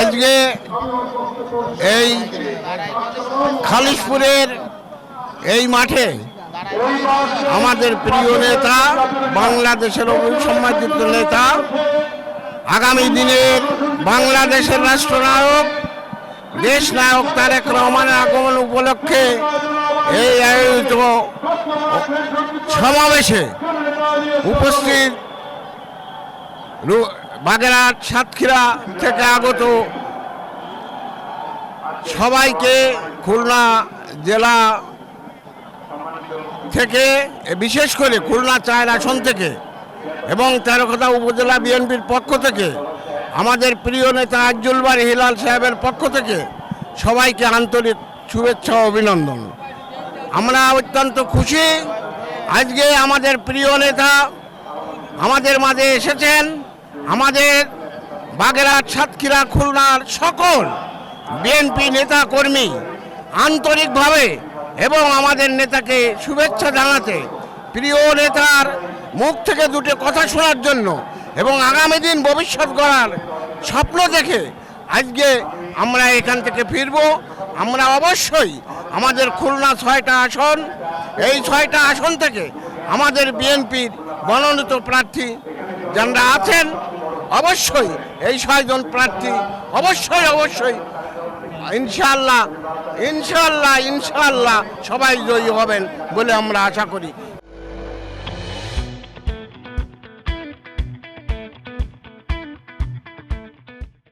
আজকে এই খালিশপুরের এই মাঠে আমাদের প্রিয় নেতা, বাংলাদেশের অভিসম্মানিত নেতা, আগামী দিনের বাংলাদেশের রাষ্ট্রনায়ক দেশ নায়ক তারেক রহমানের আগমন উপলক্ষে এই আয়োজিত সমাবেশে উপস্থিত বাগেরহাট, সাতক্ষীরা থেকে আগত সবাইকে খুলনা জেলা থেকে বিশেষ করে খুলনা চায়ের আসন থেকে এবং তেরোকথা উপজেলা বিএনপির পক্ষ থেকে, আমাদের প্রিয় নেতা আজ্জুল বাড়ি হিলাল সাহেবের পক্ষ থেকে সবাইকে আন্তরিক শুভেচ্ছা অভিনন্দন। আমরা অত্যন্ত খুশি, আজকে আমাদের প্রিয় নেতা আমাদের মাঝে এসেছেন। আমাদের বাগেরহাট, সাতক্ষীরা, খুলনার সকল বিএনপি নেতা কর্মী আন্তরিকভাবে এবং আমাদের নেতাকে শুভেচ্ছা জানাতে প্রিয় নেতার মুখ থেকে দুটো কথা শোনার জন্য এবং আগামী দিন ভবিষ্যৎ গড়ার স্বপ্ন দেখে আজকে আমরা এখান থেকে ফিরব। আমরা অবশ্যই আমাদের খুলনা ছয়টা আসন, এই ছয়টা আসন থেকে আমাদের বিএনপির মনোনীত প্রার্থী যারা আছেন, অবশ্যই এই ছয়জন প্রার্থী, অবশ্যই অবশ্যই ইনশাল্লাহ ইনশাল্লাহ ইনশাল্লাহ সবাই জয়ী হবেন বলে আমরা আশা করি।